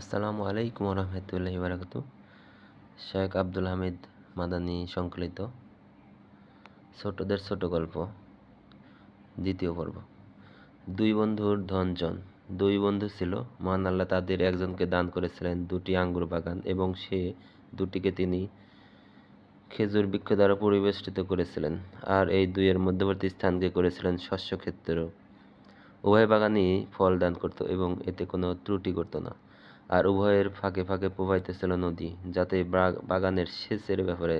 আসসালামু আলাইকুম রহমতুল্লাহি বারাকাত শেখ আব্দুল হামিদ মাদানী সংকলিত ছোটদের ছোট গল্প, দ্বিতীয় পর্ব। দুই বন্ধুর ধনজন। দুই বন্ধু ছিল, মহান আল্লাহ তাদের একজনকে দান করেছিলেন দুটি আঙ্গুর বাগান এবং সে দুটিকে তিনি খেজুর বৃক্ষ দ্বারা পরিবেষ্টিত করেছিলেন আর এই দুইয়ের মধ্যবর্তী স্থানকে করেছিলেন শস্য ক্ষেত্র উভয় বাগানই ফল দান করত এবং এতে কোনো ত্রুটি করতো না। আর উভয়ের ফাঁকে ফাঁকে প্রবাহিতেছিল নদী, যাতে বাগানের সেচের ব্যাপারে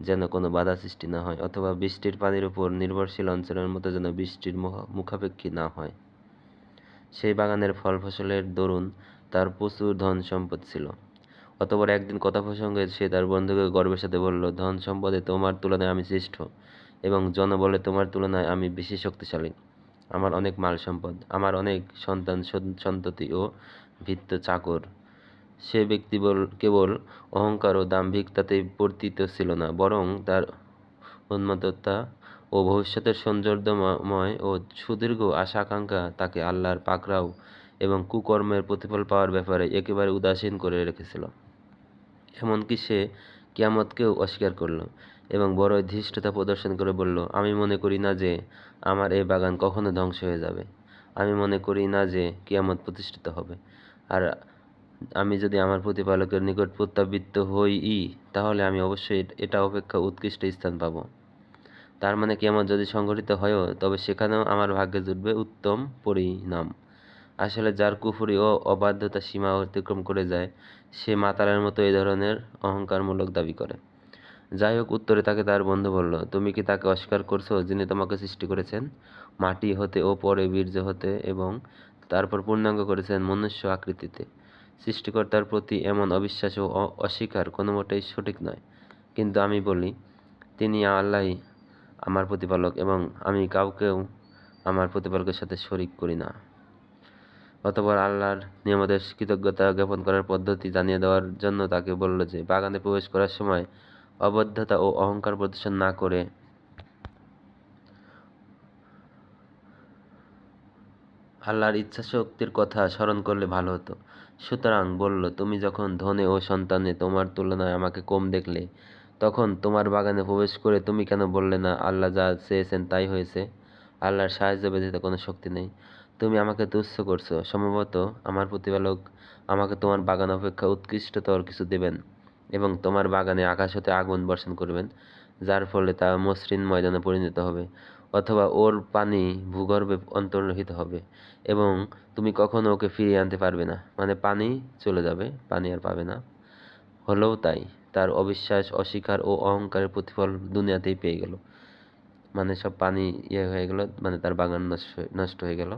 যেন কোনো বাধা সৃষ্টি না হয় অথবা বৃষ্টির পানির উপর নির্ভরশীল অঞ্চলের মতো যেন বৃষ্টির মুখাপেক্ষী না হয়। সেই বাগানের ফল ফসলের দরুন তার প্রচুর ধন সম্পদ ছিল। অতপর একদিন কথা প্রসঙ্গে সে তার বন্ধুকে গর্বের সাথে বলল, ধন সম্পদে তোমার তুলনায় আমি শ্রেষ্ঠ এবং জনবলে তোমার তুলনায় আমি বেশি শক্তিশালী। আমার অনেক মাল সম্পদ, আমার অনেক সন্তান সন্ততি ও ভিত্ত চাকর। সে ব্যক্তি বল, কেবল অহংকার ও দাম্ভিকতাতেই বর্তিত ছিল না, বরং তার উন্মত্ততা ও ভবিষ্যতের সৌন্দর্যময় ও সুদীর্ঘ আশা আকাঙ্ক্ষা তাকে আল্লাহর পাকড়াও এবং কুকর্মের প্রতিফল পাওয়ার ব্যাপারে একেবারে উদাসীন করে রেখেছিল। এমনকি সে কিয়ামতকেও অস্বীকার করল এবং বড়ই ধৃষ্টতা প্রদর্শন করে বলল, আমি মনে করি না যে আমার এই বাগান কখনো ধ্বংস হয়ে যাবে। আমি মনে করি না যে কিয়ামত প্রতিষ্ঠিত হবে। আর আমি যদি আমার প্রতিপালকের নিকট প্রত্যাবৃত্ত হই ই তাহলে আমি অবশ্যই এটা অপেক্ষা উৎকৃষ্ট স্থান পাব। তার মানে কি আমার যদি সংগঠিত হয়ও তবে সেখানেও আমার ভাগ্যে জুটবে উত্তম পরিণাম। আসলে যার কুফুরি ও অবাধ্যতা সীমা অতিক্রম করে যায়, সে মাতালের মতো এই ধরনের অহংকারমূলক দাবি করে। যাই হোক, উত্তরে তাকে তার বন্ধু বলল, তুমি কি তাকে অস্বীকার করছ যিনি তোমাকে সৃষ্টি করেছেন? মাটি হতে ও পরে বীর্য হতে এবং তারপর পূর্ণাঙ্গ করেছেন মনুষ্য আকৃতিতে। সৃষ্টিকর্তার প্রতি এমন অবিশ্বাস ও অস্বীকার কোনো মোটেই সঠিক নয়। কিন্তু আমি বলি, তিনি আল্লাহ আমার প্রতিপালক এবং আমি কাউকেও আমার প্রতিপালকের সাথে শরিক করি না। অতপর আল্লাহর নিয়মদের কৃতজ্ঞতা জ্ঞাপন করার পদ্ধতি জানিয়ে দেওয়ার জন্য তাকে বলল যে, বাগানে প্রবেশ করার সময় অবদ্ধতা ও অহংকার প্রদর্শন না করে আল্লাহর ইচ্ছাশক্তির কথা স্মরণ করলে ভালো হতো। সুতরাং বলল, তুমি যখন ধনে ও সন্তানে তোমার তুলনায় আমাকে কম দেখলে, তখন তোমার বাগানে প্রবেশ করে তুমি কেন বললে না, আল্লাহ যা চেয়েছেন তাই হয়েছে? আল্লাহর সাহায্য ব্যতীত কোনো শক্তি নেই। তুমি আমাকে তুচ্ছ করছ। সম্ভবত আমার প্রতিপালক আমাকে তোমার বাগান অপেক্ষা উৎকৃষ্টতর কিছু দেবেন এবং তোমার বাগানে আকাশ হতে আগুন বর্ষণ করবেন, যার ফলে তা মসৃণ ময়দানে পরিণত হবে। অথবা ওর পানি ভূগর্ভে অন্তর্হিত হবে এবং তুমি কখনো ওকে ফিরিয়ে আনতে পারবে না। মানে পানি চলে যাবে, পানি আর পাবে না। হলেও তাই, তার অবিশ্বাস, অস্বীকার ও অহংকারের প্রতিফল দুনিয়াতেই পেয়ে গেল। মানে সব পানি ইয়ে হয়ে গেল মানে তার বাগান নষ্ট হয়ে গেল।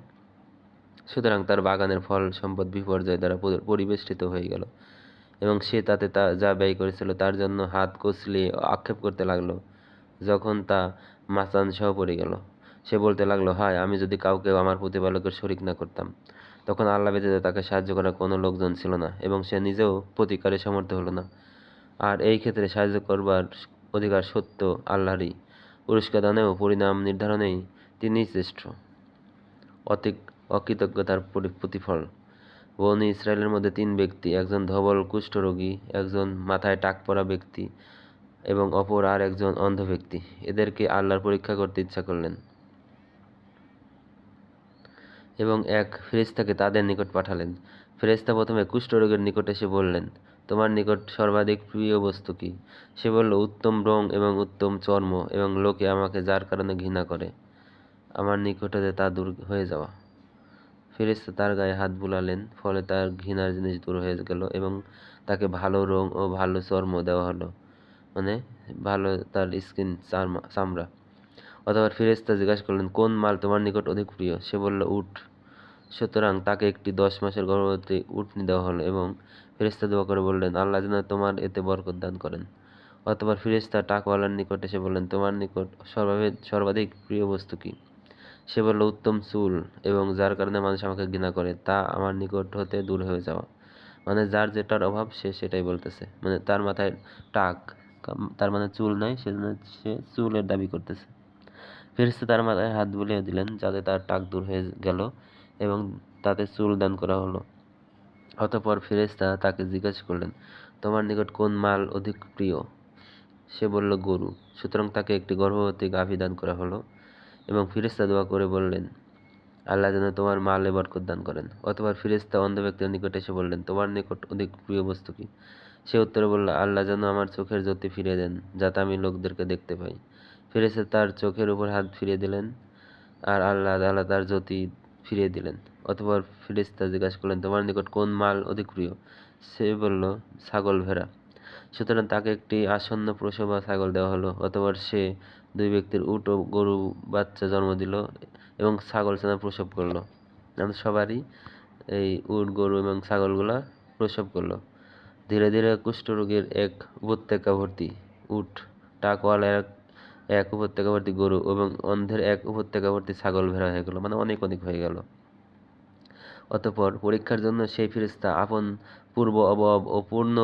সুতরাং তার বাগানের ফল সম্পদ বিপর্যয় দ্বারা পরিবেষ্টিত হয়ে গেল এবং সে তাতে তা, যা ব্যয় করেছিল তার জন্য হাত কচলিয়ে আক্ষেপ করতে লাগল। যখন তা মাচান সহ পড়ে গেল। সে বলতে লাগল, হায়, আমি যদি কাউকে আমার প্রতিপালকের শরিক না করতাম, তখন আল্লাহ ব্যতীত তাকে সাহায্য করার কোনো লোকজন ছিল না এবং সে নিজেও প্রতিকারে সমর্থ হলো না। আর এই ক্ষেত্রে সাহায্য করবার অধিকার সত্য আল্লাহরই। পুরস্কার দানেও পরিণাম নির্ধারণেই তিনিই শ্রেষ্ঠ। অতিক অকৃতজ্ঞতার প্রতিফল। বনি ইসরায়েলের মধ্যে তিন ব্যক্তি, একজন ধবল কুষ্ঠরোগী, একজন মাথায় টাক পরা ব্যক্তি এবং অপর আর একজন অন্ধ ব্যক্তি। এদেরকে আল্লাহর পরীক্ষা করতে ইচ্ছা করলেন এবং এক ফেরেস্তাকে তাদের নিকট পাঠালেন। ফেরেস্তা প্রথমে কুষ্ঠরোগের নিকট এসে বললেন, তোমার নিকট সর্বাধিক প্রিয় বস্তু কি? সে বলল, উত্তম রং এবং উত্তম চর্ম এবং লোকে আমাকে যার কারণে ঘৃণা করে, আমার নিকটে তা দূর হয়ে যাওয়া। ফেরেস্তা তার গায়ে হাত বুলালেন, ফলে তার ঘৃণার জিনিস দূর হয়ে গেল এবং তাকে ভালো রং ও ভালো চর্ম দেওয়া হলো। মানে ভালো তার স্কিন চামড়া। অথবা ফেরেস্তা জিজ্ঞাসা করলেন, কোন মাল তোমার নিকট অধিক প্রিয়? সে বলল, উট। সুতরাং তাকে একটি দশ মাসের গর্ভবতী উটনি দেওয়া হলো এবং ফেরেস্তা দোয়া করে বললেন, আল্লাহ যেন তোমার এতে বরকত দান করেন। অথবা ফিরেস্তা টাকওয়ালার নিকট এসে বললেন, তোমার নিকট সর্বাধিক সর্বাধিক প্রিয় বস্তু কি? সে বলল, উত্তম চুল এবং যার কারণে মানুষ আমাকে ঘৃণা করে, তা আমার নিকট হতে দূর হয়ে যাওয়া। মানে যার যেটার অভাব সে সেটাই বলতেছে। মানে তার মাথায় টাক। তার মানে চুল নাই, সেজন্য সে চুলের দাবি করতেছে। ফেরেশতা তার মাথায় হাত বুলিয়ে দিলেন, যাতে তার টাক দূর হয়ে গেল এবং তাতে চুল দান করা হলো। অতপর ফেরেশতা তাকে জিজ্ঞাসা করলেন, তোমার নিকট কোন মাল অধিক প্রিয়? সে বলল, গরু। সুতরাং তাকে একটি গর্ভবতী গাভী দান করা হলো এবং ফিরেস্তা দোয়া করে বললেন, আল্লাহ যেন তোমার মালে বরকত দান করেন। অতবার ফিরেস্তা অন্ধ ব্যক্তির নিকট এসে বললেন, তোমার নিকট অধিক প্রিয় বস্তু কি? সে উত্তরে বলল, আল্লাহ যেন আমার চোখের জ্যোতি ফিরিয়ে দেন, যাতে আমি লোকদেরকে দেখতে পাই। ফিরেস্তা তার চোখের উপর হাত ফিরিয়ে দিলেন আর আল্লাহ আল্লাহ তার জ্যোতি ফিরিয়ে দিলেন। অতপর ফিরেস্তা জিজ্ঞাসা করলেন, তোমার নিকট কোন মাল অধিক প্রিয়? সে বলল, ছাগল ভেড়া। সুতরাং তাকে একটি আসন্ন প্রসবা ছাগল দেওয়া হলো। অতপর সে দুই ব্যক্তির উট ও গরু, বাচ্চা জন্ম দিল এবং ছাগল ছানা প্রসব করল। আমাদের সবারই এই উট, গরু এবং ছাগলগুলা প্রসব করল। ধীরে ধীরে কুষ্ঠরোগীর এক উপত্যকা ভর্তি উট টাকওয়ালা এক এক উপত্যকা ভর্তি গরু এবং অন্ধের এক উপত্যকা ভর্তি ছাগল ভেড়া হয়ে গেল মানে অনেক অনেক হয়ে গেল। অতঃপর পরীক্ষার জন্য সেই ফিরিস্তা আপন পূর্ব অবয়ব ও পূর্ণ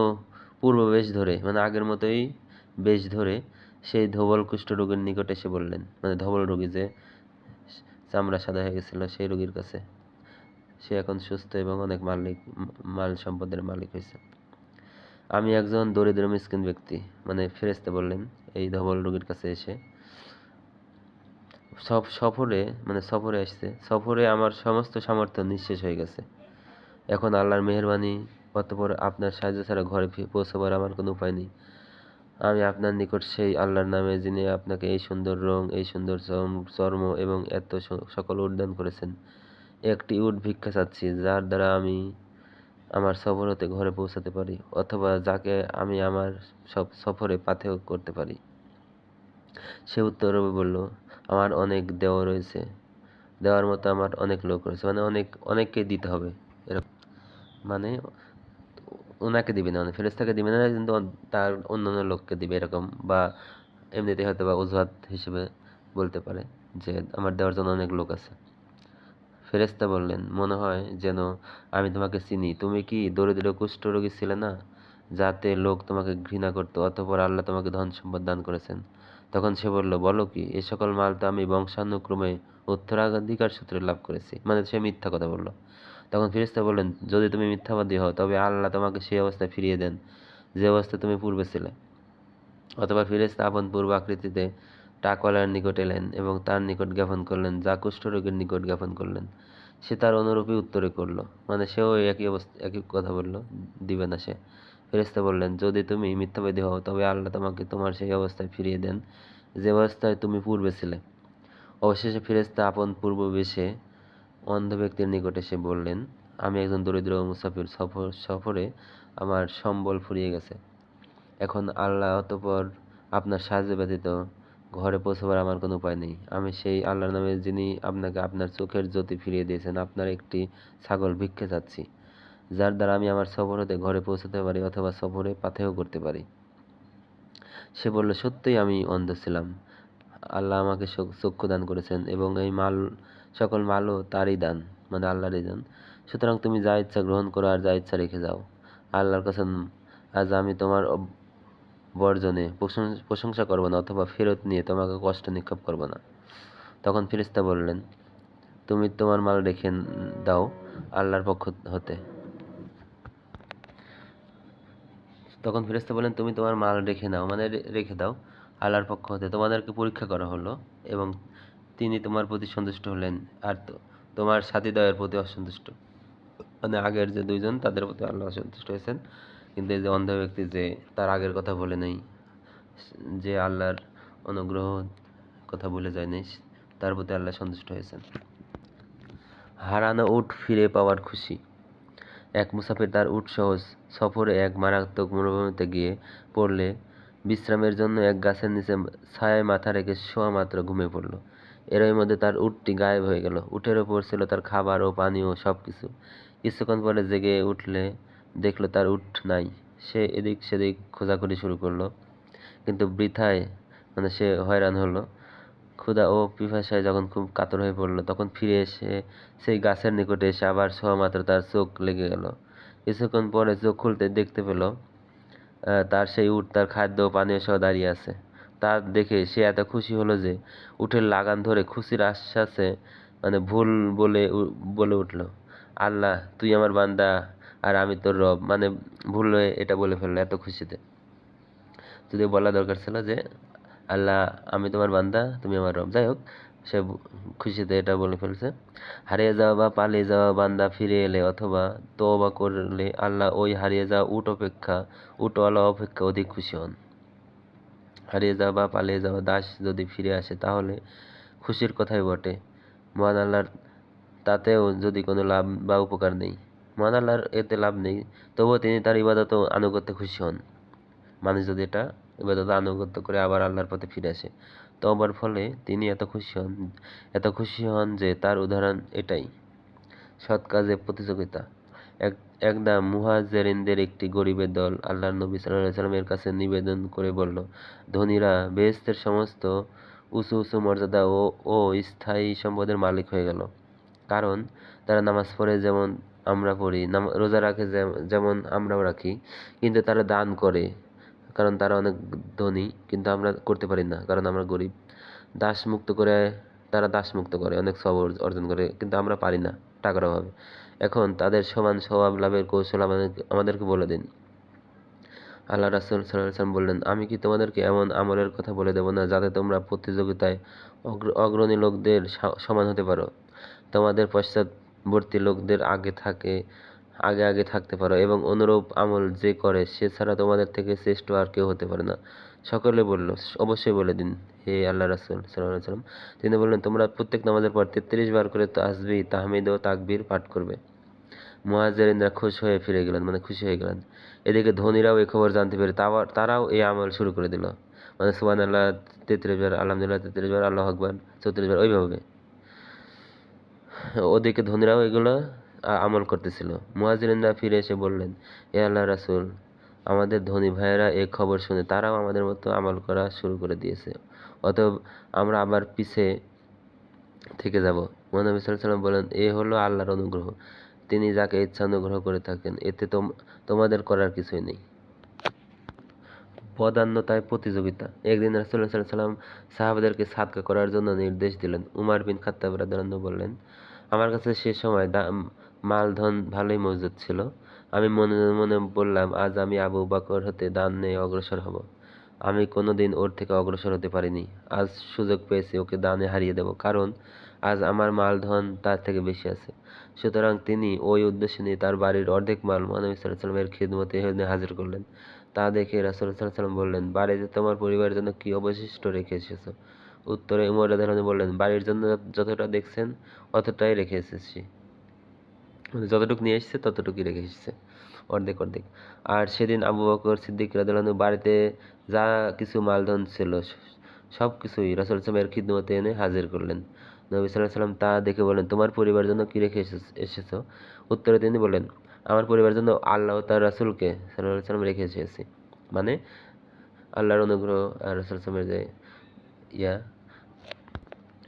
পূর্ব বেশ ধরে মানে আগের মতোই বেশ ধরে সেই ধবল কুষ্ঠ রোগীর নিকট এসে বললেন মানে ধবল রোগী যে চামড়া সাদা হয়ে গেছিল সেই রোগীর কাছে। সে এখন সুস্থ এবং অনেক মালিক, মাল সম্পদের মালিক হয়েছে। আমি একজন দরিদ্র মিসকিন ব্যক্তি মানে ফেরেস্তে বললেন, এই ধবল রোগীর কাছে এসে। সব সফরে মানে সফরে আসছে, সফরে আমার সমস্ত সামর্থ্য নিঃশেষ হয়ে গেছে। এখন আল্লাহর মেহরবানি, অতপর আপনার সাহায্য ছাড়া ঘরে পৌঁছাবার আমার কোনো উপায় নেই। আমি আপনার নিকট সেই আল্লাহর নামে যিনি আপনাকে এই সুন্দর রং, এই সুন্দর চর্ম এবং এত সকল উদ্যান করেছেন, একটি উট ভিক্ষা চাচ্ছি, যার দ্বারা আমি আমার সফর হতে ঘরে পৌঁছাতে পারি, অথবা যাকে আমি আমার সব সফরে পাথেয় করতে পারি। সে উত্তর বলল, আমার অনেক দেওয়া রয়েছে। দেওয়ার মতো আমার অনেক লোক রয়েছে। মানে অনেক অনেককে দিতে হবে। এরকম। মানে ওনাকে দিবে না মানে ফেরেস্তাকে দিবে না, কিন্তু তার অন্যান্য লোককে দিবে এরকম, বা এমনিতে হয়তো বা অজুহাত হিসেবে বলতে পারে যে আমার দেওয়ার জন্য অনেক লোক আছে। ফেরেস্তা বললেন, মনে হয় যেন আমি তোমাকে চিনি। তুমি কি দরিদ্র কুষ্ঠরোগী ছিলে না? যাতে লোক তোমাকে ঘৃণা করতো অতপর আল্লাহ তোমাকে ধন সম্পদ দান করেছেন। তখন সে বলল, বলো কি, এ সকল মাল তো আমি বংশানুক্রমে উত্তরাধিকার সূত্রে লাভ করেছি। মানে সে মিথ্যা কথা বলল। তখন ফিরিস্তা বললেন, যদি তুমি মিথ্যাবাদী হও, তবে আল্লাহ তোমাকে সেই অবস্থায় ফিরিয়ে দেন যে অবস্থায় তুমি পূর্বে ছিলে। অথবা ফিরেস্তা আপন পূর্ব আকৃতিতে টাকওয়ালার নিকট এলেন এবং তার নিকট জ্ঞাপন করলেন, যা কুষ্ঠরোগের নিকট জ্ঞাপন করলেন। সে তার অনুরূপী উত্তরে করল মানে সেও একই অবস্থা, একই কথা বলল, দিবে না সে। ফেরেস্তা বললেন, যদি তুমি মিথ্যাবাদী হও, তবে আল্লাহ তোমাকে তোমার সেই অবস্থায় ফিরিয়ে দেন যে অবস্থায় তুমি পূর্বে ছিলে। অবশেষে ফেরেস্তা আপন পূর্ব বেশে অন্ধ ব্যক্তির নিকট এসে বললেন, আমি একজন দরিদ্র মুসাফির, সফর, সফরে আমার সম্বল ফুরিয়ে গেছে। এখন আল্লাহ অতপর আপনার সাহায্য ব্যতীত ঘরে পৌঁছবার আমার কোনো উপায় নেই। আমি সেই আল্লাহর নামে যিনি আপনাকে আপনার চোখের জ্যোতি ফিরিয়ে দিয়েছেন, আপনার একটি ছাগল ভিক্ষে চাচ্ছি, যার দ্বারা আমি আমার সফর হতে ঘরে পৌঁছাতে পারি অথবা সফরে পাথেও করতে পারি। সে বলল, সত্যিই আমি অন্ধ ছিলাম। আল্লাহ আমাকে চক্ষু দান করেছেন এবং এই মাল, সকল মালও তারই দান মানে আল্লাহরই দান। সুতরাং তুমি যা ইচ্ছা গ্রহণ করো আর যা ইচ্ছা রেখে যাও। আল্লাহর কাছে আজ আমি তোমার বর্জনে প্রশংসা করব না অথবা ফেরত নিয়ে তোমাকে কষ্ট নিক্ষেপ করব না। তখন ফিরিস্তা বললেন, তুমি তোমার মাল রেখে দাও আল্লাহর পক্ষ হতে। তখন ফিরিস্তা বললেন, তুমি তোমার মাল রেখে নাও মানে রেখে দাও আল্লাহর পক্ষ হতে। তোমাদেরকে পরীক্ষা করা হলো এবং তিনি তোমার প্রতি সন্তুষ্ট হলেন আর তোমার সাথীদ্বয়ের প্রতি অসন্তুষ্ট। মানে আগের যে দুইজন, তাদের প্রতি আল্লাহ অসন্তুষ্ট হয়েছেন। কিন্তু এই যে অন্ধ ব্যক্তি যে তার আগের কথা বলে নেই, যে আল্লাহর অনুগ্রহ কথা ভুলে যায় নাই, তার প্রতি আল্লাহ সন্তুষ্ট হয়েছেন। হারানো উট ফিরে পাওয়ার খুশি। এক মুসাফির তার উট সহজ সফরে এক মারাত্মক মরুভূমিতে গিয়ে পড়লে বিশ্রামের জন্য এক গাছের নিচে ছায়ায় মাথা রেখে শোয়া মাত্র ঘুমিয়ে পড়ল। এরই মধ্যে তার উটটি গায়েব হয়ে গেল। উটের ওপর ছিল তার খাবার ও পানীয় সব কিছু কিছুক্ষণ পরে জেগে উঠলে দেখল তার উঠ নাই। সে এদিক সেদিক খোঁজাখুঁজি শুরু করল। কিন্তু বৃথায় মানে সে হয়রান হলো। ক্ষুধা ও পিপাসায় যখন খুব কাতর হয়ে পড়ল, তখন ফিরে এসে সেই গাছের নিকটে এসে আবার মাত্র তার চোখ লেগে গেল। কিছুক্ষণ পরে চোখ খুলতে দেখতে পেল তার সেই উট তার খাদ্য পানীয় সহ দাঁড়িয়ে আছে। তা দেখে সে এত খুশি হলো যে উঠের লাগান ধরে খুশির আশ্বাসে মানে ভুল বলে বলে উঠল, আল্লাহ, তুই আমার বান্দা আর আমি তোর রব মানে ভুল হয়ে এটা বলে ফেলল এত খুশিতে। যদি বলা দরকার ছিল যে, আল্লাহ, আমি তোমার বান্দা, তুমি আমার রব। যাই হোক, সে খুশিতে এটা বলে ফেলছে। হারিয়ে যাওয়া বা পালিয়ে যাওয়া বান্দা ফিরে এলে অথবা তওবা করলে আল্লাহ ওই হারিয়ে যাওয়া উট অপেক্ষা উট উটওয়ালা অপেক্ষা অধিক খুশি হন। হারিয়ে যাওয়া বা পালিয়ে যাওয়া দাস যদি ফিরে আসে, তাহলে খুশির কথাই বটে। মহান আল্লাহর তাতেও যদি কোনো লাভ বা উপকার নেই। মহান আল্লাহর এতে লাভ নেই, তবুও তিনি তার ইবাদত আনুগত্যে খুশি হন। মানুষ যদি এটা ইবাদত আনুগত্য করে আবার আল্লাহর পথে ফিরে আসে তবার ফলে তিনি এত খুশি হন, এত খুশি হন যে তার উদাহরণ এটাই, সৎ কাজে প্রতিযোগিতা। এক, একদা মুহাজেরিনদের একটি গরিবের দল আল্লাহর নবী আলাইহি সাল্লামের কাছে নিবেদন করে বলল, ধনীরা বেহেশতের সমস্ত উঁচু উঁচু মর্যাদা ও ও স্থায়ী সম্পদের মালিক হয়ে গেল। কারণ তারা নামাজ পড়ে যেমন আমরা পড়ি রোজা রাখে যেমন আমরাও রাখি, কিন্তু তারা দান করে, কারণ তারা অনেক ধনী, কিন্তু আমরা করতে পারি না, কারণ আমরা গরিব। দাস মুক্ত করে তারা দাস মুক্ত করে, অনেক সব অর্জন করে, কিন্তু আমরা পারি না টাকার অভাবে। এখন তাদের সমান স্বভাব লাভের কৌশল আমাদেরকে আমাদেরকে বলে দিন। আল্লাহ রাসুল সাল্লাম বললেন, আমি কি তোমাদেরকে এমন আমলের কথা বলে দেবো না, যাতে তোমরা প্রতিযোগিতায় অগ্র- অগ্রণী লোকদের সমান হতে পারো? তোমাদের পশ্চাৎবর্তী লোকদের আগে থাকে, আগে আগে থাকতে পারো এবং অনুরূপ আমল যে করে, সে ছাড়া তোমাদের থেকে শ্রেষ্ঠ আর কেউ হতে পারে না। সকলে বলল, অবশ্যই বলে দিন, হে আল্লাহ রাসুল সাল্লাহ সাল্লাম তিনি বললেন, তোমরা প্রত্যেক নামাজের পর তেত্রিশ বার করে তাসবি, তাহমিদ ও তাকবির পাঠ করবে। মুহাজিরিনরা খুশ হয়ে ফিরে গেলেন মানে খুশি হয়ে গেলেন। এদিকে ধনীরাও এই খবর জানতে পেরে তারাও এই আমল শুরু করে দিল। মানে সুবান আল্লাহ তেত্রিশ বার, আলহামদুলিল্লাহ, তেত্রিশ বার, আল্লাহ আকবর, চৌত্রিশ বার, ওইভাবে। ওদিকে ধনীরাও এগুলো আমল করতেছিল। মুহাজিরিনরা ফিরে এসে বললেন, এ আল্লাহ রাসূল, আমাদের ধনী ভাইয়েরা এই খবর শুনে তারাও আমাদের মতো আমল করা শুরু করে দিয়েছে। অতএব আমরা আবার পিছে থেকে যাব। মহানবী সাল্লাম বলেন, এ হলো আল্লাহর অনুগ্রহ। তিনি যাকে ইচ্ছা অনুগ্রহ করে থাকেন, এতে তোম, তোমাদের করার কিছুই নেই। বদান্যতায় প্রতিযোগিতা। একদিন আলাইহি সাল্লাম সাহাবাদেরকে সাদকা করার জন্য নির্দেশ দিলেন। উমার বিন খাত্তাব আনহু বললেন আমার কাছে সে সময় দা- মালধন ভালোই মজুদ ছিল। আমি মনে মনে বললাম, আজ আমি আবু বাকর হতে দান নিয়ে অগ্রসর হব। আমি কোনোদিন ওর থেকে অগ্রসর হতে পারিনি। আজ সুযোগ পেয়েছি, ওকে দানে হারিয়ে দেব। কারণ আজ আমার মালধন তার থেকে বেশি আছে। সুতরাং তিনি ওই উদ্দেশ্য নিয়ে তার বাড়ির অর্ধেক মাল মহানবী সাল্লামের খিদমতে হাজির করলেন। তা দেখে রাসূল সাল্লাম বললেন, বাড়িতে তোমার পরিবারের জন্য কি অবশিষ্ট রেখে এসেছ? উত্তরে উমর আনহু বললেন, বাড়ির জন্য যতটা দেখছেন, অতটাই রেখে এসেছি। মানে যতটুকু নিয়ে এসেছে, ততটুকুই রেখে এসেছে। অর্ধেক অর্ধেক। আর সেদিন আবু বকর সিদ্দিক রাদিয়াল্লাহু আনহু বাড়িতে যা কিছু মালধন ছিল, সব কিছুই রাসূল সাল্লামের খিদমতে এনে হাজির করলেন। নবী আলাইহি সাল্লাম তা দেখে বললেন, তোমার পরিবারের জন্য কি রেখে এসেছ- উত্তরে তিনি বললেন, আমার পরিবারের জন্য আল্লাহ তার রাসূলকে আলাইহি সাল্লাম রেখে এসেছি। মানে আল্লাহর অনুগ্রহ আর রাসূল সাল্লামের যে ইয়া,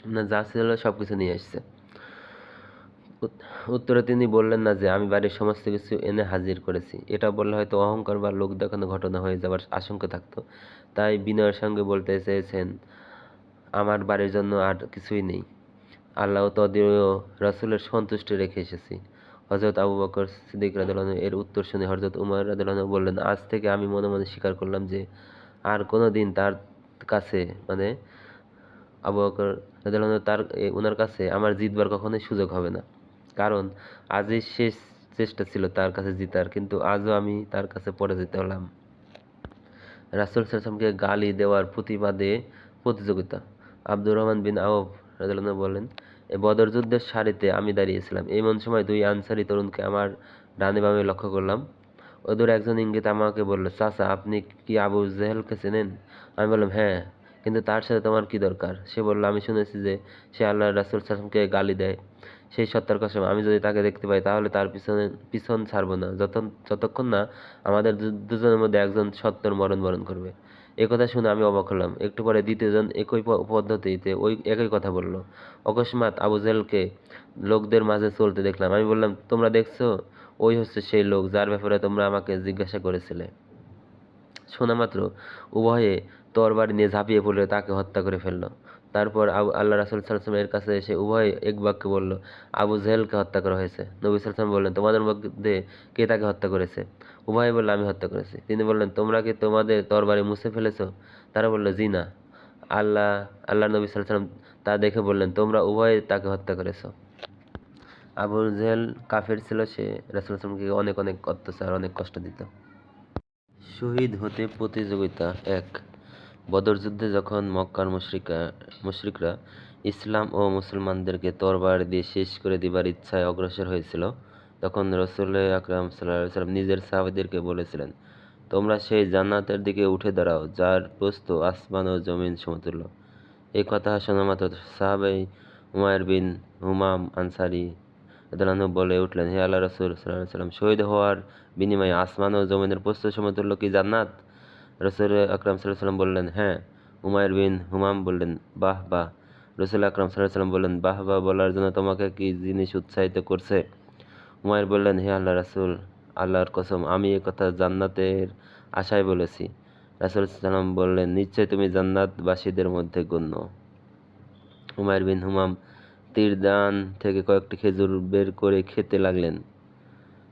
না যা ছিল সব কিছু নিয়ে উত- উত্তরে তিনি বললেন, না যে, আমি বাড়ির সমস্ত কিছু এনে হাজির করেছি। এটা বললে হয়তো অহংকার বা লোক দেখানো ঘটনা হয়ে যাওয়ার আশঙ্কা থাকতো। তাই বিনয়ের সঙ্গে বলতে চেয়েছেন, আমার বাড়ির জন্য আর কিছুই নেই। আল্লাহ তদীয় রাসূলের সন্তুষ্টি রেখে এসেছি। হযরত আবু বকর সিদ্দিক রাদিয়াল্লাহু এর উত্তর শুনে হযরত উমর রাদিয়াল্লাহু বললেন, আজ থেকে আমি মনে মনে স্বীকার করলাম যে, আর কোনো দিন তার কাছে মানে আবু বকর তার ওনার কাছে আমার জিতবার কখনোই সুযোগ হবে না। কারণ আজই শেষ চেষ্টা ছিল তার কাছে জিতার, কিন্তু আজও আমি তার কাছে পরাজিত হলাম। রাসূল সাল্লামকে গালি দেওয়ার প্রতিবাদে প্রতিযোগিতা। আব্দুর রহমান বিন আওফ আনহু বলেন, এ বদর যুদ্ধের সারিতে আমি দাঁড়িয়েছিলাম। এমন সময় দুই আনসারি তরুণকে আমার ডানে বামে লক্ষ্য করলাম। ওদের একজন ইঙ্গিত আমাকে বলল, চাচা, আপনি কি আবু জেহেলকে চেনেন? আমি বললাম হ্যাঁ কিন্তু তার সাথে তোমার কি দরকার? সে বলল, আমি শুনেছি যে সে আল্লাহ রাসূল সাল্লামকে গালি দেয়। সেই সত্তার কসম, আমি যদি তাকে দেখতে পাই, তাহলে তার পিছনে, পিছন ছাড়বো না। যত যতক্ষণ না আমাদের দুজনের মধ্যে একজন সত্তর মরণ বরণ করবে। এ কথা শুনে আমি অবাক হলাম। একটু পরে দ্বিতীয়জন একই পদ্ধতিতে ওই একই কথা বলল। অকস্মাৎ আবু জেহেলকে লোকদের মাঝে চলতে দেখলাম। আমি বললাম, তোমরা দেখছ? ওই হচ্ছে সেই লোক যার ব্যাপারে তোমরা আমাকে জিজ্ঞাসা করেছিলে। শোনা মাত্র উভয়ে তরবারি নিয়ে ঝাঁপিয়ে পড়লে, তাকে হত্যা করে ফেলল। তারপর আবু, আল্লাহ রাসুল সাল্লাম এর কাছে এসে উভয় এক বাক্যে বলল, আবু জেহেলকে হত্যা করা হয়েছে। নবী সাল্লাম বললেন, তোমাদের মধ্যে কে তাকে হত্যা করেছে? উভয় বলল, আমি হত্যা করেছি। তিনি বললেন, তোমরা কি তোমাদের তরবারি মুছে ফেলেছো? তারা বলল, জি না। আল্লাহ আল্লাহ নবী সাল্লাম তা দেখে বললেন, তোমরা উভয়ে তাকে হত্যা করেছ। আবু জেহেল কাফের ছিল, সে রাসুল আসলামকে অনেক অনেক অত্যাচার অনেক কষ্ট দিত। শহীদ হতে প্রতিযোগিতা এক। বদর যুদ্ধে যখন মক্কার মুশরিকা, মুশরিকরা ইসলাম ও মুসলমানদেরকে তরবার দিয়ে শেষ করে দিবার ইচ্ছায় অগ্রসর হয়েছিল, তখন রসুল আকরাম সাল্লাহ সাল্লাম নিজের সাহাবিদেরকে বলেছিলেন, তোমরা সেই জান্নাতের দিকে উঠে দাঁড়াও, যার প্রস্ত আসমান ও জমিন সমতুল্য। এই কথা শোনা মাত্র সাহাবাই হুমায়ুর বিন হুমাম আনসারি রাদিয়াল্লাহু বলে উঠলেন, হে আল্লাহ রসুল সাল্লাহ সাল্লাম শহীদ হওয়ার বিনিময়ে আসমান ও জমিনের প্রস্ত সমতুল্য কি জান্নাত? রসুল আকরাম সাল্লাহ সাল্লাম বললেন হ্যাঁ। হুমায়ুর বিন হুমাম বললেন, বাহ বাহ। রসুল আকরাম সাল্লাহ সাল্লাম বললেন, বাহ বাহ বলার জন্য তোমাকে কি জিনিস উৎসাহিত করছে? হুমায়ুর বললেন, হে আল্লাহ রাসুল, আল্লাহর কসম, আমি এ কথা জান্নাতের আশায় বলেছি। রাসুল সাল্লাম বললেন নিশ্চয় তুমি জান্নাতবাসীদের মধ্যে গণ্য। হুমায়ুর বিন হুমাম তীরদান থেকে কয়েকটি খেজুর বের করে খেতে লাগলেন,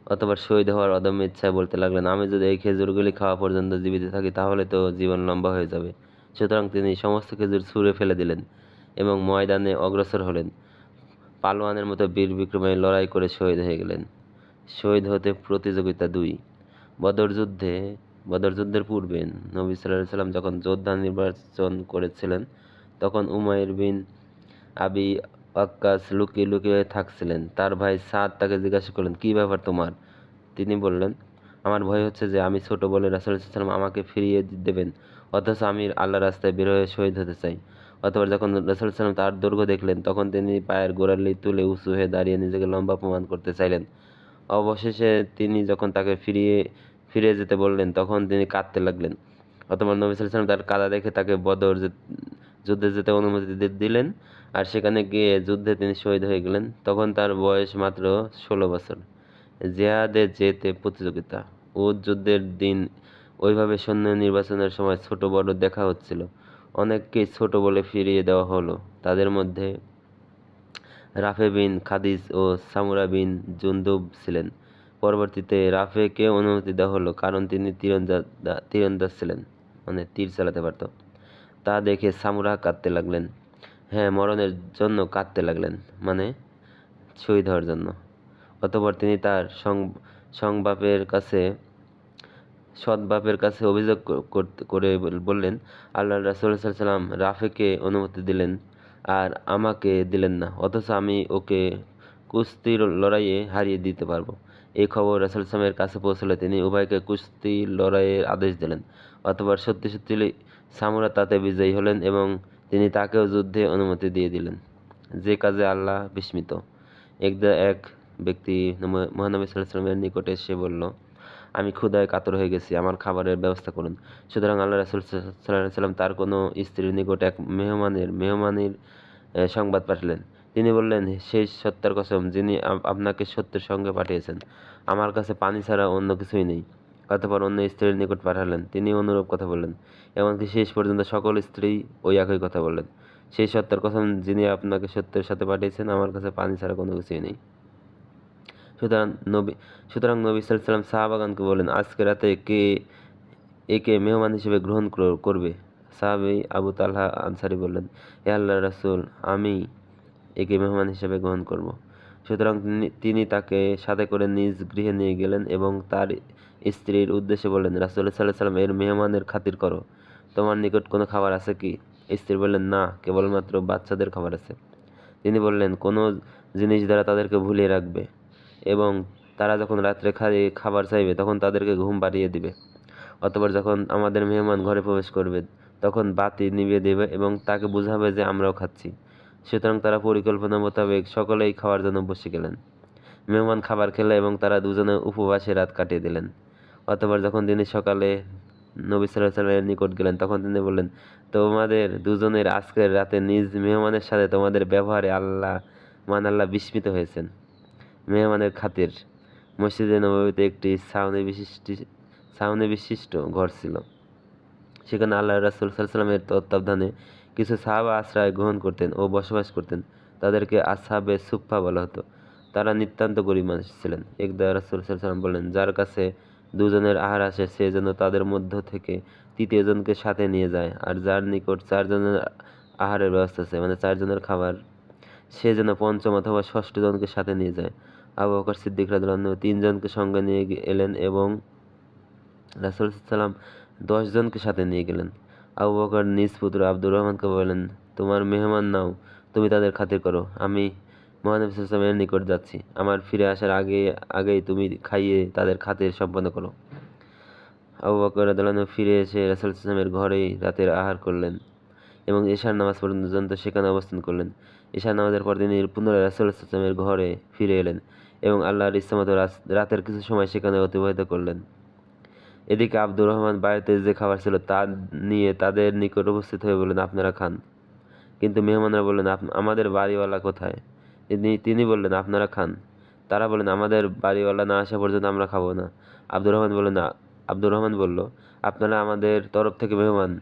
অথবা শহীদ হওয়ার অদম্য ইচ্ছায় বলতে লাগলেন, আমি যদি এই খেজুরগুলি খাওয়া পর্যন্ত জীবিত থাকি, তাহলে তো জীবন লম্বা হয়ে যাবে। সুতরাং তিনি সমস্ত খেজুর ছুঁড়ে ফেলে দিলেন এবং ময়দানে অগ্রসর হলেন। পালোয়ানের মতো বীর বিক্রমে লড়াই করে শহীদ হয়ে গেলেন। শহীদ হতে প্রতিযোগিতা দুই। বদর যুদ্ধে, বদর যুদ্ধের পূর্বে নবী সাল্লাহ সাল্লাম যখন যোদ্ধা নির্বাচন করেছিলেন, তখন উমাইর বিন আবি ওয়াক্কাস লুকিয়ে লুকিয়ে থাকছিলেন। তার ভাই সাদ তাকে জিজ্ঞাসা করলেন, কী ব্যাপার তোমার? তিনি বললেন, আমার ভয় হচ্ছে যে আমি ছোট বলে রাসুল সাল্লাম আমাকে ফিরিয়ে দেবেন, অথচ আমি আল্লাহ রাস্তায় বের হয়ে শহীদ হতে চাই। অথবা যখন রাসুল সাল্লাম তার দৈর্ঘ্য দেখলেন, তখন তিনি পায়ের গোড়ালি তুলে উঁচু হয়ে দাঁড়িয়ে নিজেকে লম্বা প্রমাণ করতে চাইলেন। অবশেষে তিনি যখন তাকে ফিরিয়ে ফিরে যেতে বললেন, তখন তিনি কাঁদতে লাগলেন। অথবা নবী সাল্লাম তার কাদা দেখে তাকে বদর যুদ্ধে যেতে অনুমতি দিলেন। আর সেখানে গিয়ে যুদ্ধে তিনি শহীদ হয়ে গেলেন। তখন তার বয়স মাত্র ষোলো বছর। জেহাদে যেতে প্রতিযোগিতা। উদ যুদ্ধের দিন ওইভাবে সৈন্য নির্বাচনের সময় ছোট বড় দেখা হচ্ছিল। অনেককেই ছোট বলে ফিরিয়ে দেওয়া হলো। তাদের মধ্যে রাফে বিন খাদিজ ও সামুরা বিন জুন্দুব ছিলেন। পরবর্তীতে রাফেকে অনুমতি দেওয়া হলো, কারণ তিনি তীরন্দাজ তীরন্দাজ ছিলেন মানে তীর চালাতে পারত। তা দেখে সামুরা কাঁদতে লাগলেন। হ্যাঁ মরণের জন্য কাঁদতে লাগলেন মানে শহীদ হওয়ার জন্য। অতঃপর তিনি তার সংবাপের কাছে সৎ বাপের কাছে অভিযোগ করে বললেন, আল্লাহ রাসুল সাল্লাম রাফেকে অনুমতি দিলেন, আর আমাকে দিলেন না, অথচ আমি ওকে কুস্তির লড়াইয়ে হারিয়ে দিতে পারব। এই খবর রাসুল সালামের কাছে পৌঁছলে তিনি উভয়কে কুস্তি লড়াইয়ের আদেশ দিলেন। অথবা সত্যি সত্যি সামুরা তাতে বিজয়ী হলেন এবং তিনি তাকেও যুদ্ধে অনুমতি দিয়ে দিলেন। যে কাজে আল্লাহ বিস্মিত। একদা এক ব্যক্তি মহানবী সাল্লামের নিকটে এসে বলল, আমি ক্ষুধায় কাতর হয়ে গেছি, আমার খাবারের ব্যবস্থা করুন। সুতরাং আল্লাহ রাসুল সাল্লাম তার কোনো স্ত্রীর নিকট এক মেহমানের মেহমানের সংবাদ পাঠালেন। তিনি বললেন, সেই সত্যার কসম যিনি আপনাকে সত্যের সঙ্গে পাঠিয়েছেন, আমার কাছে পানি ছাড়া অন্য কিছুই নেই। অতঃপর অন্য স্ত্রীর নিকট পাঠালেন। তিনি অনুরূপ কথা বললেন এমনকি শেষ পর্যন্ত সকল স্ত্রী ওই একই কথা বললেন। সেই সত্যার কথা যিনি আপনাকে সত্যের সাথে পাঠিয়েছেন, আমার কাছে পানি ছাড়া কোনো কিছুই নেই। সুতরাং নবী সুতরাং নবী সাল্লাম সাহাবাগানকে বলেন আজকে রাতে কে একে মেহমান হিসেবে গ্রহণ কর- করবে? সাহাবি আবু তালহা আনসারি বললেন এ আল্লাহ রাসুল, আমি একে মেহমান হিসেবে গ্রহণ করব। সুতরাং তিনি তাকে সাথে করে নিজ গৃহে নিয়ে গেলেন এবং তার স্ত্রীর উদ্দেশ্যে বললেন, রাসুল সাল্লাহ সাল্লাম এর মেহমানের খাতির করো। তোমার নিকট কোনো খাবার আছে কি? স্ত্রী বললেন, না, কেবলমাত্র বাচ্চাদের খাবার আছে। তিনি বললেন, কোনো জিনিস দ্বারা তাদেরকে ভুলিয়ে রাখবে এবং তারা যখন রাত্রে খাই খাবার চাইবে, তখন তাদেরকে ঘুম পাড়িয়ে দিবে। অতঃপর যখন আমাদের মেহমান ঘরে প্রবেশ করবে, তখন বাতি নিভিয়ে দেবে এবং তাকে বোঝাবে যে আমরাও খাচ্ছি। সুতরাং তারা পরিকল্পনা মোতাবেক সকলেই খাওয়ার জন্য বসে গেলেন। মেহমান খাবার খেলে এবং তারা দুজনে উপবাসে রাত কাটিয়ে দিলেন। অতঃপর যখন তিনি সকালে নবী সাল্লাহ সাল্লামের নিকট গেলেন, তখন তিনি বললেন, তোমাদের দুজনের আজকের রাতে নিজ মেহমানের সাথে তোমাদের ব্যবহারে আল্লাহ, মান আল্লাহ বিস্মিত হয়েছেন। মেহমানের খাতির, মসজিদে নবমীতে একটি ছাউনি বিশিষ্ট ছাউনি বিশিষ্ট ঘর ছিল। সেখানে আল্লাহ রাসুল সাল্লামের তত্ত্বাবধানে কিছু সাহাবা আশ্রয় গ্রহণ করতেন ও বসবাস করতেন। তাদেরকে আসহাবে সুফা বলা হতো। তারা নিতান্ত গরিব মানুষ ছিলেন। একদা রাসুল সাল্লাম বললেন, যার কাছে দুজনের আহার আসে, সে যেন তাদের মধ্য থেকে তৃতীয় জনকে সাথে নিয়ে যায়। আর যার নিকট চারজনের আহারের ব্যবস্থা আছে মানে চারজনের খাবার, সে যেন পঞ্চম অথবা ষষ্ঠ জনকে সাথে নিয়ে যায়। আবু বকর সিদ্দিক রাদিয়াল্লাহু তিনজনকে সঙ্গে নিয়ে এলেন এবং রাসুল সাল্লাম দশজনকে সাথে নিয়ে গেলেন। আবু বকর নিজ পুত্র আব্দুর রহমানকে বললেন, তোমার মেহমান নাও, তুমি তাদের খাতির করো। আমি মহানবী সাল্লামের নিকট যাচ্ছি। আমার ফিরে আসার আগে, আগেই তুমি খাইয়ে তাদের খাতির সম্পন্ন করো। আবু বকর রাদিয়াল্লাহু ফিরে এসে রাসুল সাল্লামের ঘরেই রাতের আহার করলেন এবং এশার নামাজ পর্যন্ত সেখানে অবস্থান করলেন। এশার নামাজের পর তিনি পুনরায় রাসুল সাল্লামের ঘরে ফিরে এলেন এবং আল্লাহর রাস- রাতের কিছু সময় সেখানে অতিবাহিত করলেন। এদিকে আব্দুর রহমান বাড়িতে যে খাবার ছিল তা নিয়ে তাদের নিকট উপস্থিত হয়ে বললেন, আপনারা খান। কিন্তু মেহমানরা বললেন আমাদের বাড়িওয়ালা কোথায়? তিনি বললেন, আপনারা খান। তারা বললেন, আমাদের বাড়িওয়ালা না আসা পর্যন্ত আমরা খাব না। আব্দুর রহমান বললেন "আ- আব্দুর রহমান বলল, আপনারা আমাদের তরফ থেকে মেহমান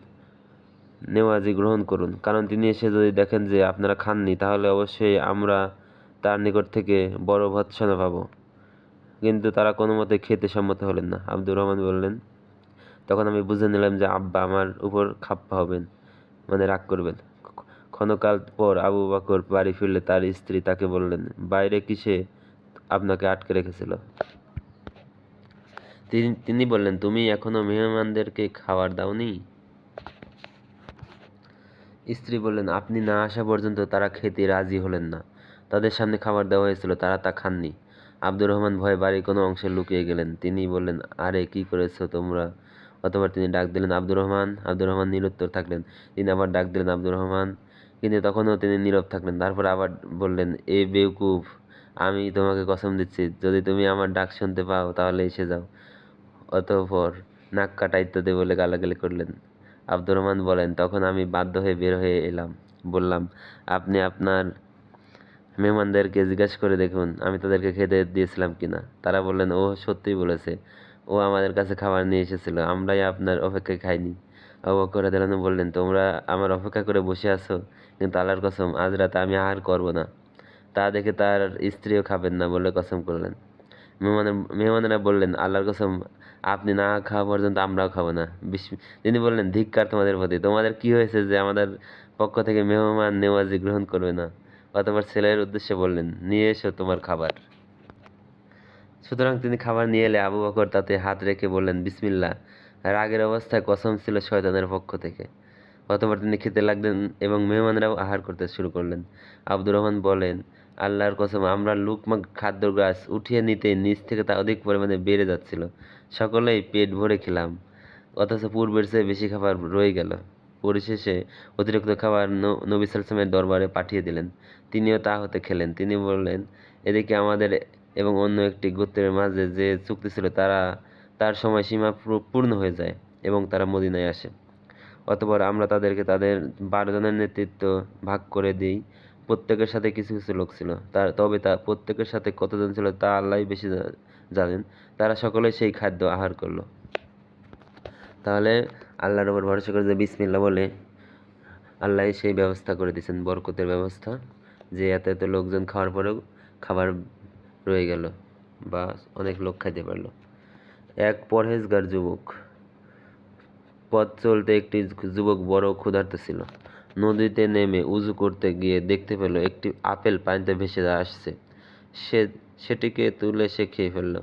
নেওয়াজি গ্রহণ করুন। কারণ তিনি এসে যদি দেখেন যে আপনারা খাননি, তাহলে অবশ্যই আমরা তার নিকট থেকে বড় ভৎসনা পাব। কিন্তু তারা কোনো মতে খেতে সম্মত হলেন না। আব্দুর রহমান বললেন, তখন আমি বুঝে নিলাম যে আব্বা আমার উপর খাপ্পা হবেন মানে রাগ করবেন। ক্ষণকাল পর আবু বকর বাড়ি ফিরলে তার স্ত্রী তাকে বললেন, বাইরে কিসে আপনাকে আটকে রেখেছিল? তিনি তিনি বললেন, তুমি এখনও মেহমানদেরকে খাবার দাওনি? স্ত্রী বললেন, আপনি না আসা পর্যন্ত তারা খেতে রাজি হলেন না। তাদের সামনে খাবার দেওয়া হয়েছিল, তারা তা খাননি। আব্দুর রহমান ভয়ে বাড়ির কোনো অংশে লুকিয়ে গেলেন। তিনি বললেন, আরে, কি করেছ তোমরা? অতবার তিনি ডাক দিলেন, আব্দুর রহমান আব্দুর রহমান নিরুত্তর থাকলেন। তিনি আবার ডাক দিলেন, আব্দুর রহমান কিন্তু তখনও তিনি নীরব থাকলেন। তারপর আবার বললেন, এ বেউকুফ, আমি তোমাকে কসম দিচ্ছি, যদি তুমি আমার ডাক শুনতে পাও তাহলে এসে যাও। অতঃপর নাক কাটা ইত্যাদি বলে গালাগালি করলেন। আব্দুর রহমান বলেন, তখন আমি বাধ্য হয়ে বের হয়ে এলাম। বললাম, আপনি আপনার মেহমানদেরকে জিজ্ঞেস করে দেখুন, আমি তাদেরকে খেতে দিয়েছিলাম কিনা তারা বললেন ও সত্যিই বলেছে। ও আমাদের কাছে খাবার নিয়ে এসেছিল, আমরাই আপনার অপেক্ষায় খাইনি। আবু বকর রাদিয়াল্লাহু বললেন, তোমরা আমার অপেক্ষা করে বসে আছো? কিন্তু আল্লাহর কসম, আজ রাতে আমি আহার করব না। তা দেখে তার স্ত্রীও খাবেন না বলে কসম করলেন। মেহমানের, মেহমানেরা বললেন, আল্লাহর কসম, আপনি না খাওয়া পর্যন্ত আমরাও খাব না। তিনি বললেন, ধিক্কার তোমাদের প্রতি। তোমাদের কি হয়েছে যে আমাদের পক্ষ থেকে মেহমান নেওয়াজি গ্রহণ করবে না? অতঃপর ছেলের উদ্দেশ্যে বললেন, নিয়ে এসো তোমার খাবার। সুতরাং তিনি খাবার নিয়ে এলে আবু বকর তাতে হাত রেখে বললেন বিসমিল্লা রাগের অবস্থায় কসম ছিল শয়তানের পক্ষ থেকে। অতঃপর তিনি খেতে লাগলেন এবং মেহমানরাও আহার করতে শুরু করলেন। আব্দুর রহমান বলেন, আল্লাহর কসম, আমরা লুকমা খাদ্য গাছ উঠিয়ে নিতে নিচ থেকে তা অধিক পরিমাণে বেড়ে যাচ্ছিল। সকলেই পেট ভরে খেলাম। অথচ পূর্বের চেয়ে বেশি খাবার রয়ে গেল। পরিশেষে অতিরিক্ত খাবার নবী সালসামের দরবারে পাঠিয়ে দিলেন। তিনিও তা হতে খেলেন। তিনি বললেন, এদিকে আমাদের এবং অন্য একটি গোত্রের মাঝে যে চুক্তি ছিল, তারা তার সময়সীমা পূর্ণ হয়ে যায় এবং তারা মদিনায় আসে। অতঃপর আমরা তাদেরকে তাদের বারো জনের নেতৃত্ব ভাগ করে দিই। প্রত্যেকের সাথে কিছু কিছু লোক ছিল। তার, তবে তা, প্রত্যেকের সাথে কতজন ছিল তা আল্লাহই বেশি জানেন। তারা সকলেই সেই খাদ্য আহার করল। তাহলে আল্লাহর ওপর ভরসা করে যে বিসমিল্লা বলে আল্লাহ সেই ব্যবস্থা করে দিয়েছেন, বরকতের ব্যবস্থা। যে এত এত লোকজন খাওয়ার পরেও খাবার রয়ে গেল বা অনেক লোক খাইতে পারল। এক পরহেজগার যুবক পথ চলতে একটি যুবক বড় ক্ষুধার্ত ছিল। নদীতে নেমে উজু করতে গিয়ে দেখতে পেল, একটি আপেল পানিতে ভেসে আসছে। সে, সেটিকে তুলে সে খেয়ে ফেলল,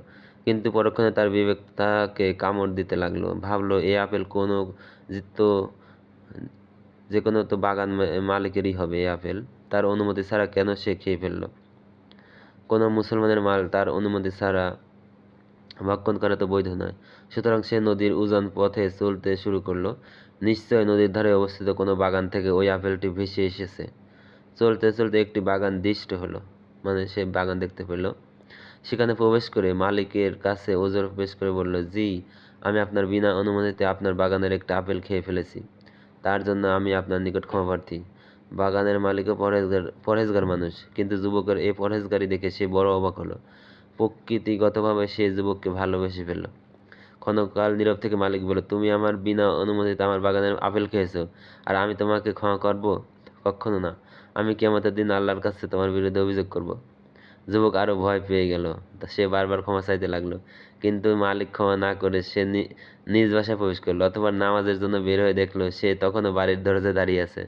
কিন্তু পরক্ষণে তার বিবেক তাকে কামড় দিতে লাগল। ভাবলো এই আপেল কোনো তো যে কোনো তো বাগান মালিকেরই হবে এই আপেল। তার অনুমতি ছাড়া কেন সে খেয়ে ফেলল? কোনো মুসলমানের মাল তার অনুমতি ছাড়া ভক্ষণ করা তো বৈধ নয়। সুতরাং সে নদীর উজান পথে চলতে শুরু করল। নিশ্চয় নদীর ধারে অবস্থিত কোনো বাগান থেকে ওই আপেলটি ভেসে এসেছে। চলতে চলতে একটি বাগান দৃষ্ট হলো মানে সে বাগান দেখতে পেল। সেখানে প্রবেশ করে মালিকের কাছে ওজোর প্রবেশ করে বলল, জি, আমি আপনার বিনা অনুমতিতে আপনার বাগানের একটা আপেল খেয়ে ফেলেছি। তার জন্য আমি আপনার নিকট ক্ষমাপ্রার্থী বাগানের মালিকও পরহেজগার পরহেজগার মানুষ। কিন্তু যুবকের এই পরহেজগারি দেখে সে বড় অবাক হলো। প্রকৃতিগতভাবে সে যুবককে ভালোবেসে ফেলল। ক্ষণকাল নীরব থেকে মালিক বলল, তুমি আমার বিনা অনুমতিতে আমার বাগানের আপেল খেয়েছো, আর আমি তোমাকে ক্ষমা করব? কখনো না। আমি কেমতের দিন আল্লাহর কাছে তোমার বিরুদ্ধে অভিযোগ করব। যুবক আরও ভয় পেয়ে গেল। সে বারবার ক্ষমা চাইতে লাগল, কিন্তু মালিক ক্ষমা না করে সে নিজ বাসায় প্রবেশ করল, অথবা নামাজের জন্য বের হয়ে দেখল সে তখনও বাড়ির দরজায় দাঁড়িয়ে আছে।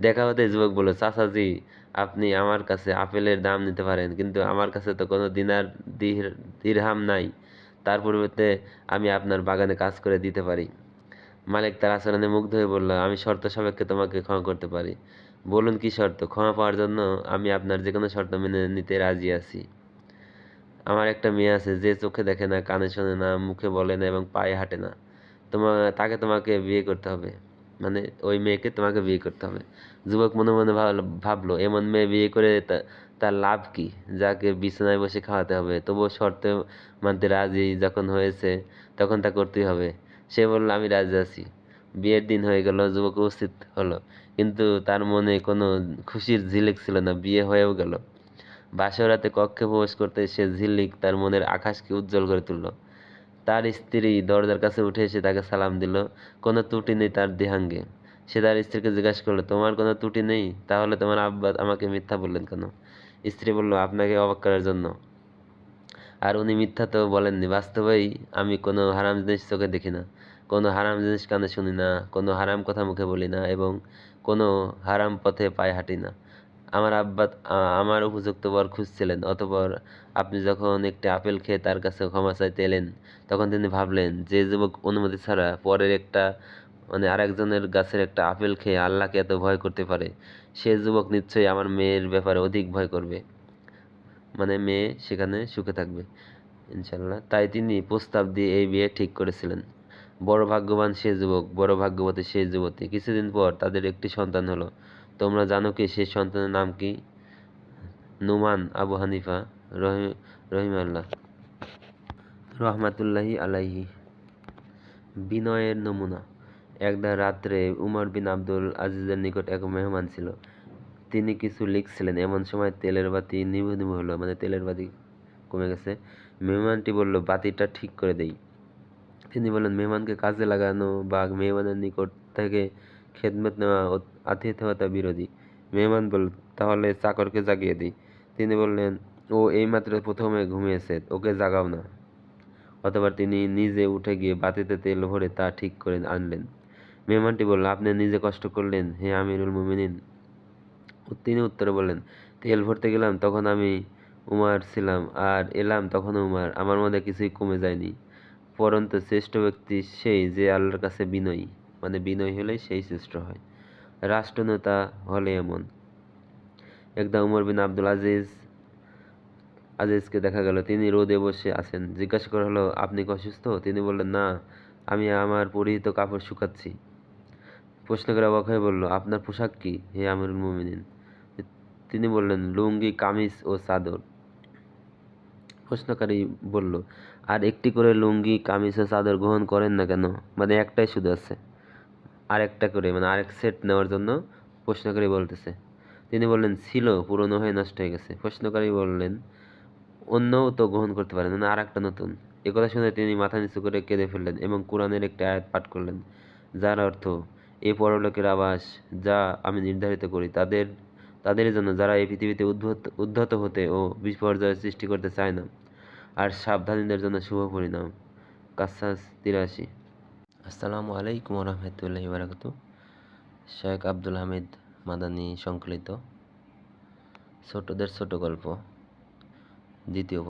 দেখা হতে যুবক বলল, চাচাজি, আপনি আমার কাছে আপেলের দাম নিতে পারেন, কিন্তু আমার কাছে তো কোনো দিনার দির- দিরহাম নাই। তার পরিবর্তে আমি আপনার বাগানে কাজ করে দিতে পারি। মালিক তার আচরণে মুগ্ধ হয়ে বলল, আমি শর্ত সাপেক্ষে তোমাকে ক্ষমা করতে পারি। বলুন কি শর্ত? ক্ষমা পাওয়ার জন্য আমি আপনার যে কোনো শর্ত মেনে নিতে রাজি আছি। আমার একটা মেয়ে আছে, যে চোখে দেখে না, কানে শোনে না, মুখে বলে না এবং পায়ে হাঁটে না। তোমার তাকে তোমাকে বিয়ে করতে হবে। মানে ওই মেয়েকে তোমাকে বিয়ে করতে হবে। যুবক মনে মনে ভাবলো- এমন মেয়ে বিয়ে করে তার লাভ কি? যাকে বিছানায় বসে খাওয়াতে হবে। তবুও শর্ত মানতে রাজি যখন হয়েছে, তখন তা করতেই হবে। সে বলল, আমি রাজি আছি। বিয়ের দিন হয়ে গেল, যুবক উপস্থিত হলো। কিন্তু তার মনে কোনো খুশির ঝিলিক ছিল না, বিয়ে হয়েও গেল। বাসরাতে কক্ষে প্রবেশ করতে সে ঝিলিক তার মনের আকাশকে উজ্জ্বল করে তুলল। তার স্ত্রী দরজার কাছে উঠে এসে তাকে সালাম দিল, কোনো ত্রুটি নেই তার দেহাঙ্গে। সে তার স্ত্রীকে জিজ্ঞাসা করল, তোমার কোনো ত্রুটি নেই? তাহলে তোমার আব্বা আমাকে মিথ্যা বললেন কেন? স্ত্রী বলল, আপনাকে অবাক করার জন্য। আর উনি মিথ্যা তো বলেননি। বাস্তবেই আমি কোনো হারাম জিনিস চোখে দেখি না। কোনো হারাম জিনিস কানে শুনি না, কোনো হারাম কথা মুখে বলি না এবং কোনো হারাম পথে পায়ে হাঁটি না। আমার আব্বা আমার উপযুক্ত বর খুঁজছিলেন। অতঃপর আপনি যখন একটি আপেল খেয়ে তার কাছে ক্ষমা চাইতে এলেন, তখন তিনি ভাবলেন, যে যুবক অনুমতি ছাড়া পরের একটা মানে আরেকজনের গাছের একটা আপেল খেয়ে আল্লাহকে এত ভয় করতে পারে, সে যুবক নিশ্চয়ই আমার মেয়ের ব্যাপারে অধিক ভয় করবে। মানে মেয়ে সেখানে সুখে থাকবে ইনশাল্লাহ তাই তিনি প্রস্তাব দিয়ে এই বিয়ে ঠিক করেছিলেন। বড় ভাগ্যবান সে যুবক, বড় ভাগ্যবতী সে যুবতী। কিছুদিন পর তাদের একটি সন্তান হলো। তোমরা জানো কি সেই সন্তানের নাম কি? নুমান আবু হানিফা, রহিম, রহিমাল্লাহ। রহমাতুল্লাহি আলাইহি। বিনয়ের নমুনা। একদা রাত্রে উমর বিন আব্দুল আজিজের নিকট এক মেহমান ছিল। তিনি কিছু লিখছিলেন। এমন সময় তেলের বাতি নিভু নিভু হলো মানে তেলের বাতি কমে গেছে। মেহমানটি বলল, বাতিটা ঠিক করে দেই। তিনি বললেন, মেহমানকে কাজে লাগানো বা মেহমানের নিকট থেকে খেদমত নেওয়া আতিথেয়তা বিরোধী। মেহমান বলল, তাহলে চাকরকে জাগিয়ে দিই। তিনি বললেন, ও এইমাত্র প্রথমে ঘুমিয়েছে, ওকে জাগাও না। অতঃপর তিনি নিজে উঠে গিয়ে বাতিতে তেল ভরে তা ঠিক করে আনলেন। মেহমানটি বলল, আপনি নিজে কষ্ট করলেন, হে আমিরুল মুমিনিন। তিনি উত্তরে বললেন, তেল ভরতে গেলাম, তখন আমি উমার ছিলাম, আর এলাম তখন উমার। আমার মধ্যে কিছুই কমে যায়নি। পরন্তু শ্রেষ্ঠ ব্যক্তি সেই যে আল্লাহর কাছে বিনয়ী। মানে বিনয় হলেই সেই শ্রেষ্ঠ হয়। রাষ্ট্রনেতা হলে এমন। একদা উমর বিন আব্দুল আজিজ, আজিজকে দেখা গেল, তিনি রোদে বসে আছেন। জিজ্ঞাসা করা হলো, আপনি কি অসুস্থ? তিনি বললেন, না, আমি আমার পরিহিত কাপড় শুকাচ্ছি। প্রশ্ন করে অবাক হয়ে বলল, আপনার পোশাক কি? হে আমিরুল মুমিনিন। তিনি বললেন, লুঙ্গি, কামিজ ও চাদর। প্রশ্নকারী বলল, আর একটি করে লুঙ্গি, কামিজ ও চাদর গ্রহণ করেন না কেন? মানে একটাই শুধু আছে। আর একটা করে মানে আরেক সেট নেওয়ার জন্য প্রশ্নকারী বলতেছে। তিনি বললেন, ছিল, পুরনো হয়ে নষ্ট হয়ে গেছে। প্রশ্নকারী বললেন, অন্যও তো গ্রহণ করতে পারেন মানে আর একটা নতুন। একথা শুনে তিনি মাথা নিচু করে কেঁদে ফেললেন এবং কোরআনের একটি আয়াত পাঠ করলেন, যার অর্থ, এ পরলোকের আবাস, যা আমি নির্ধারিত করি, তাদের তাদের জন্য যারা এই পৃথিবীতে উদ্ভূত, উদ্ধত হতে ও বিপর্যয়ের সৃষ্টি করতে চায় না, আর সাবধানীদের জন্য শুভ পরিণাম। কাসাস তিরাশি। আসসালামু আলাইকুম রহমতুল্লাহি বারাকাত শেখ আব্দুল হামিদ মাদানী সংকলিত ছোটদের ছোট গল্প দ্বিতীয়